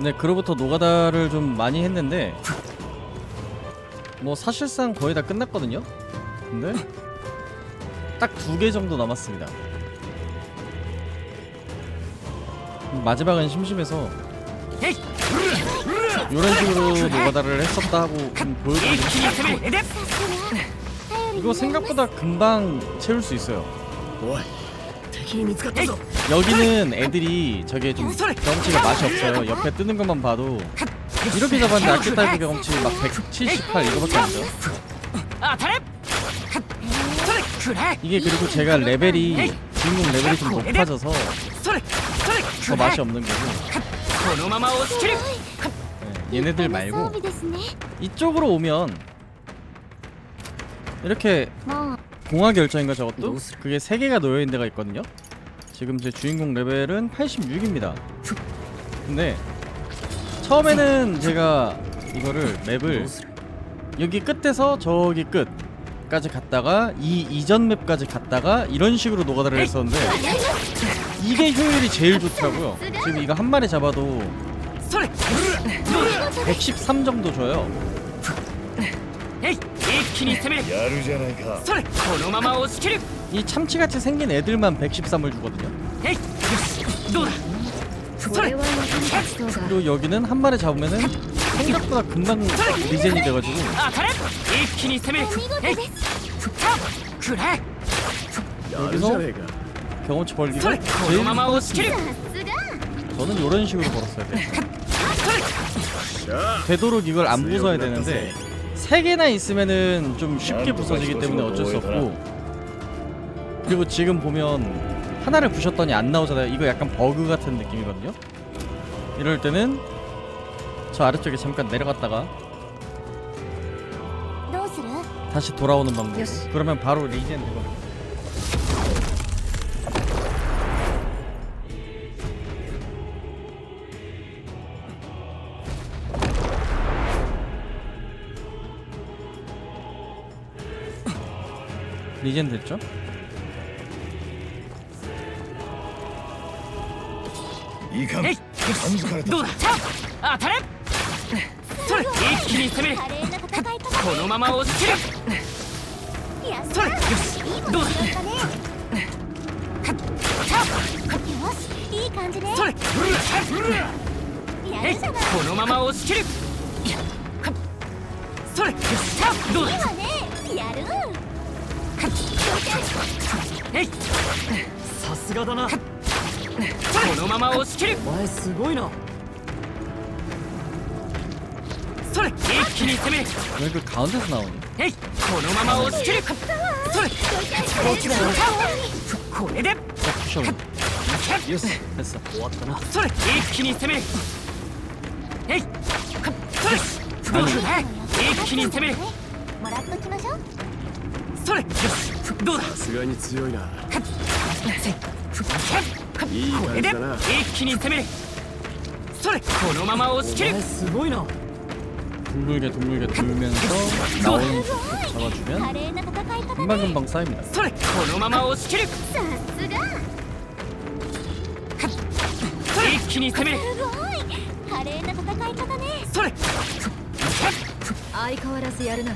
네, 그로부터 노가다를 좀 많이 했는데 뭐 사실상 거의 다 끝났거든요. 근데 딱 두 개 정도 남았습니다. 마지막은 심심해서 이런 식으로 노가다를 했었다 하고 좀 보여드리고 이거 생각보다 금방 채울 수 있어요. 여기는 애들이 저게 좀 경험치가 맛이 없어요. 옆에 뜨는 것만 봐도 이렇게 잡았는데 아키타이브 경험치 막 178 이거밖에 안 돼요. 이게 그리고 제가 레벨이 주인공 레벨이 좀 높아져서 더 맛이 없는 거고. 네, 얘네들 말고 이쪽으로 오면 이렇게 봉화 결정인가 저것도? 그게 3개가 놓여있는 데가 있거든요? 지금 제 주인공 레벨은 86입니다. 근데 처음에는 제가 이거를 맵을 여기 끝에서 저기 끝까지 갔다가 이 이전 맵까지 갔다가 이런 식으로 노가다를 했었는데 이게 효율이 제일 좋더라고요. 지금 이거 한 마리 잡아도 113 정도 줘요. えい一気に攻めるやるじゃないかそれこのまま押し切る 이 참치같이 생긴 애들만 113을 주거든요. えいよしどうだそれこれは役に立ちそうだ 그리고 여기는 한 마리 잡으면은 생각보다 금방 리젠이 돼가지고 当たれ一気に攻めるお見事えいですさあくらえやるじゃねえか 경험치 벌기가 それこ 제일 のまま押し切るさすが 저는 이런 식으로 벌었어야 돼. しゃあ 되도록 이걸 안 부숴야 되는데 세 개나 있으면은 좀 쉽게 부서지기 때문에 어쩔 수 없고. 그리고 지금 보면 하나를 부셨더니 안 나오잖아요. 이거 약간 버그 같은 느낌이거든요. 이럴 때는 저 아래쪽에 잠깐 내려갔다가 다시 돌아오는 방법. 그러면 바로 리젠 되거든요. 리젠됐 죠? 이감 간수카레 다. 아타 레. それどうだいいわねやるえいさすがだなこのまま押し切るお前すごいなそれ一気に攻める 왜 그 가운데서 나오니? えいこのまま押し切るそれこっちだよこれで 딱 푸셔. よし 됐어. 終わったなそれ一気に攻めるえいそれどうだ一気に攻めるもらっときましょう それよしどうださすがに強いないいこれで感じだな一気に攻めるそれこのまま押し切るお前すごいな 둥글게 둥글게 돌면서 나오는 쪽 잡아주면 華麗な戦い方ね 금방금방 쌓입니다. それこのまま押し切るさすが一気に攻めるすごい華麗な戦い方ねそれ相変わらずやるな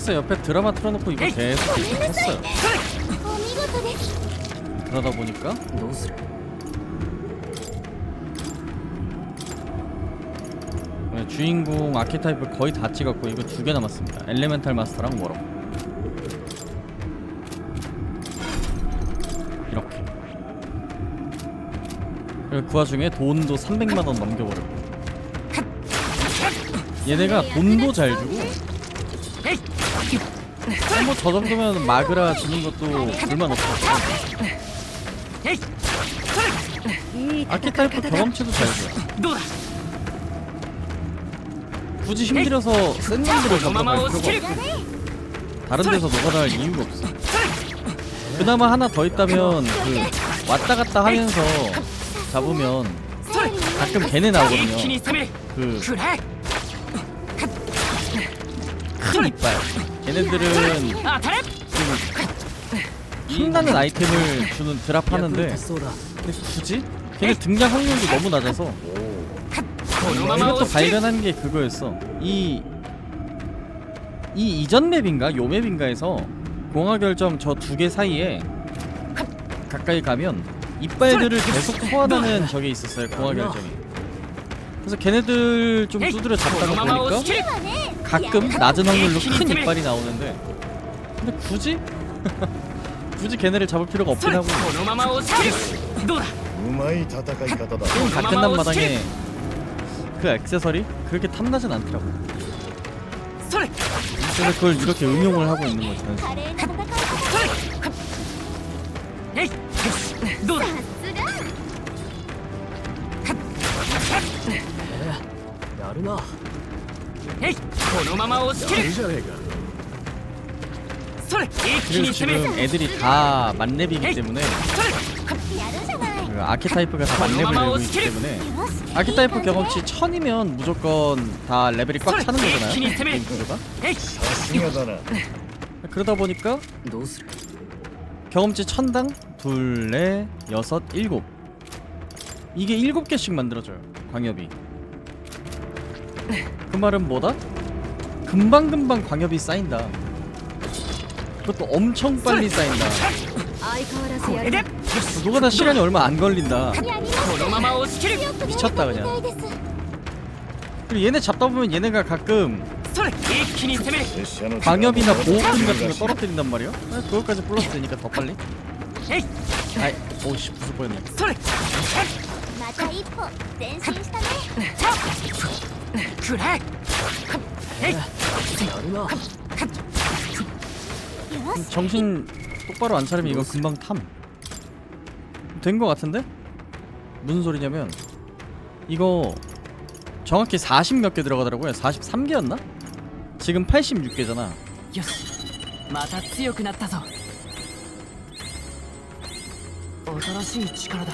글쎄 옆에 드라마 틀어놓고 이거 계속 했어요. 그러다 보니까 네, 주인공 아키타입을 거의 다 찍었고 이거 두 개 남았습니다. 엘레멘탈 마스터랑 워럭. 이렇게. 그리고 그 와중에 돈도 300만 원 넘겨버렸고. 얘네가 돈도 잘 주고 뭐저 정도면 마그라 주는 것도 불만 없을 것 같아 아키 타이프 경험치도 잘해줘 굳이 힘들어서 센 놈들을 잡아갈 필요가 없고 다른 데서 녹아날 이유가 없어. 그나마 하나 더 있다면 그 왔다 갔다 하면서 잡으면 가끔 걔네 나오거든요. 그 큰 이빨. 얘네들은 신나는 아이템을 주는 드랍하는데 근데 굳이? 걔네 등장 확률도 너무 낮아서. 이것도 발견한 게 그거였어. 이... 이 이전 맵인가? 요 맵인가에서 공화결점 저 두 개 사이에 가까이 가면 이빨들을 계속 토하다는 저게 있었어요 공화결점이. 그래서 걔네들 좀 두드려 잡다가 보니까 가끔 낮은 확률로 큰 이빨이 나오는데 근데 굳이? 굳이 걔네를 잡을 필요가 없긴 하고 게임 갓 끝난 마당에 그 액세서리? 그렇게 탐나진 않더라고 그래서 그걸 이렇게 응용을 하고 있는 거지 난. えいよしどうださすがやるなえいこのまま押し切るやるじゃねえかそれ一気 그리고 に攻める 지금 애들이 다 만렙이기 때문에 それやるじゃない 그 아키타이프가 다 만렙을 내고 있기 때문에 よし 아키타이프 경험치 1000이면 무조건 다 레벨이 꽉 차는 거잖아요 이렇게 힘이 게임 구조가 えいさすがだな 그러다 보니까 どうする 경험치 1000당 둘, 넷, 여섯, 일곱 이게 일곱 개씩 만들어져요 광협이 그 말은 뭐다? 금방금방 광협이 쌓인다 그것도 엄청 빨리 쌓인다 相変わらずやるこれでなよし 노가다 시간이 얼마 안 걸린다 やりまこのまま押し切る強く 미쳤다 な 그냥 りたいです 그리고 얘네 잡다 보면 얘네가 가끔 それ一気に攻める拙者の 광협이나 보호금 같은 거 力 떨어뜨린단 말이야? 아, 그것까지 플러스 되니까 더 빨리 えい 아이 오씨 부술 뻔했네 それま た一歩前進したねくらええいやるなよし 정신 똑바로 안 차리면 이거 금방 탐. 된 거 같은데? 무슨 소리냐면 이거 정확히 40 몇 개 들어가더라고요. 43개였나? 지금 86개잖아. よしまた強くなったぞ新しい力だ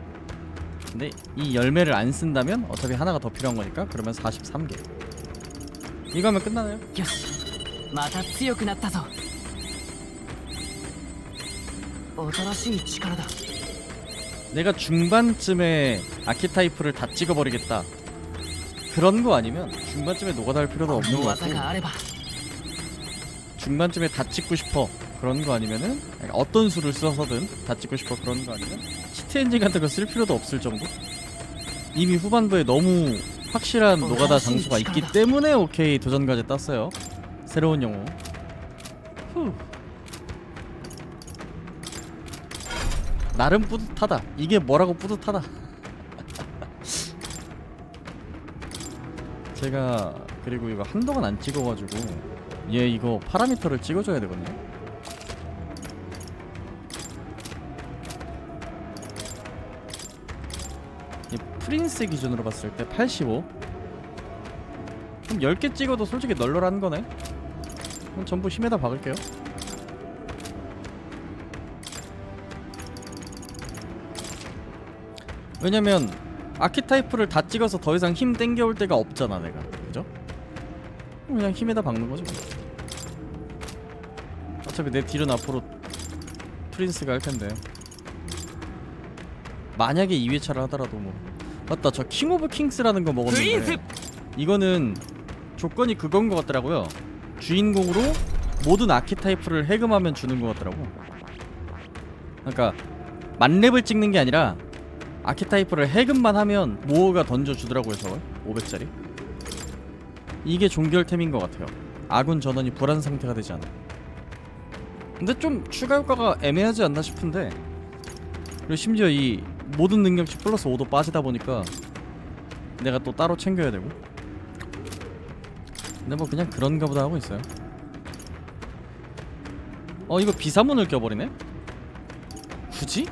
근데 이 열매를 안 쓴다면 어차피 하나가 더 필요한 거니까 그러면 43개. 이거 하면 끝나나요? よしまた強くなったぞ新しい力だ 내가 중반쯤에 아키타이프를 다 찍어버리겠다 그런 거 아니면 중반쯤에 노가다할 필요도 こ 없는 の 거 技 같고 があれば 중반쯤에 다 찍고 싶어 그런 거 아니면은 어떤 수를 써서든 다 찍고 싶어 그런 거 아니면 치트 엔진 같은 거 쓸 필요도 없을 정도? 이미 후반부에 너무 확실한 노가다 장수가 있기 때문에 오케이 도전 과제 땄어요. 새로운 영웅. 후. 나름 뿌듯하다. 이게 뭐라고 뿌듯하다. 제가 그리고 이거 한동안 안 찍어가지고 얘 이거 파라미터를 찍어줘야 되거든요 프린스 기준으로 봤을 때 85 그럼 10개 찍어도 솔직히 널널한 거네. 그럼 전부 힘에다 박을게요. 왜냐면 아키타이프를 다 찍어서 더 이상 힘 땡겨올 데가 없잖아 내가. 그죠? 그냥 힘에다 박는 거지 뭐. 어차피 내 딜은 앞으로 프린스가 할 텐데. 만약에 2회차를 하더라도 뭐 맞다 저 킹 오브 킹스라는 거 먹었는데. 이거는 조건이 그건 거 같더라고요. 주인공으로 모든 아키타이프를 해금하면 주는 거 같더라고. 그러니까 만렙을 찍는 게 아니라 아키타이프를 해금만 하면 모어가 던져주더라고요 저걸. 500짜리. 이게 종결템인 것 같아요. 아군 전원이 불안 상태가 되지 않아. 근데 좀 추가 효과가 애매하지 않나 싶은데. 그리고 심지어 이 모든 능력치 플러스 5도 빠지다 보니까 내가 또 따로 챙겨야 되고 근데 뭐 그냥 그런가 보다 하고 있어요 어 이거 비사문을 껴버리네? 굳이?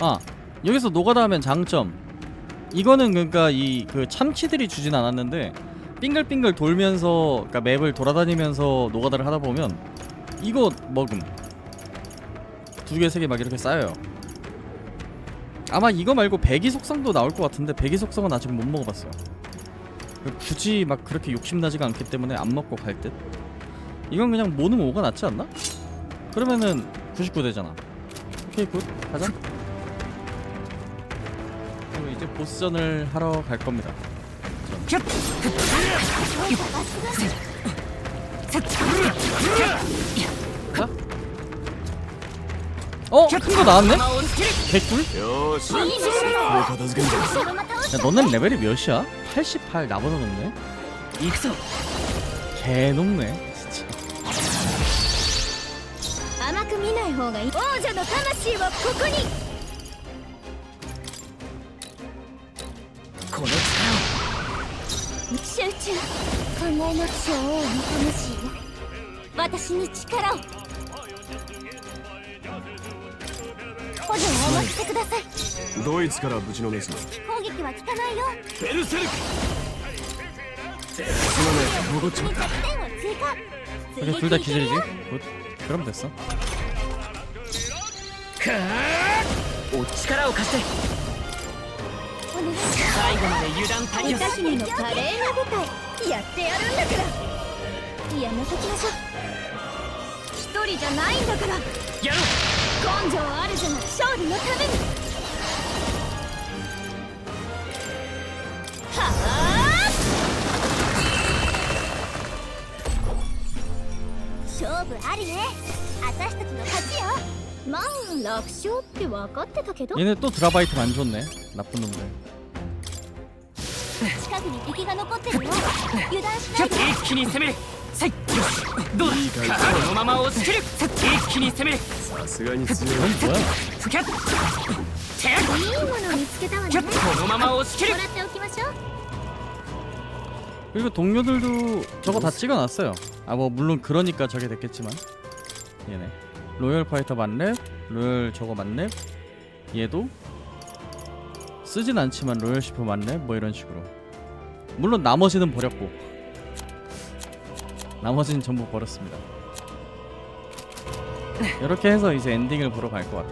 아 여기서 노가다 하면 장점 이거는 그러니까 이 그 참치들이 주진 않았는데 빙글빙글 돌면서 그러니까 맵을 돌아다니면서 노가다를 하다 보면 이거 먹음. 두 개 세 개 막 이렇게 쌓여요. 아마 이거 말고 배기 속성도 나올 것 같은데 배기 속성은 아직 못 먹어봤어요. 굳이 막 그렇게 욕심나지가 않기 때문에 안 먹고 갈 듯? 이건 그냥 모는 5가 낫지 않나? 그러면은 99 되잖아. 오케이 굿. 가자. 그리고 이제 보스전을 하러 갈 겁니다. 자 어? 큰 거 나왔네? 개꿀? よーし いいね もう片付けんぞ そのまま倒 야 너는 레벨이 몇이야? 88 나보다 높네? 行くぞ 개 높네 진짜 甘く見ない方がいい王者の魂はここにこの力 集中考えなくちゃ王の魂よ私に力を補助をお任せくださいドイツからぶちのめすな攻撃は効かないよベルセルクすまねえ戻っちまっに弱点を追加 그래 둘 다 기절이지? 굿 그럼 됐어 お力を貸してお願いし 最後まで油断大歌姫の華麗な舞台やってやるんだから。やめときましょう。一人じゃないんだから。やろう根性あるじゃない。勝利のために。はあ？勝負ありね。私たちの勝ちよ。まあ楽勝って分かってたけど 얘네 또 드라바이트 안 줬네 나쁜 놈들 近くに敵が残ってるよ油断しないで一気に攻めるさいよしどうだこのまま押し切る一気に攻めるさすがに強い 이건 뭐야 ふけっていいもの見つけたわねこのまま押し切るもらっておきましょう 그리고 동료들도 저거 다 찍어놨어요 아 뭐 물론 그러니까 저게 됐겠지만 얘네 로열 파이터 만렙 로열 저거 만렙 얘도? 쓰진 않지만 로열 시프 만렙 뭐 이런 식으로. 물론 나머지는 버렸고. 나머지는 전부 버렸습니다. 이렇게 해서 이제 엔딩을 보러 갈 것 같아요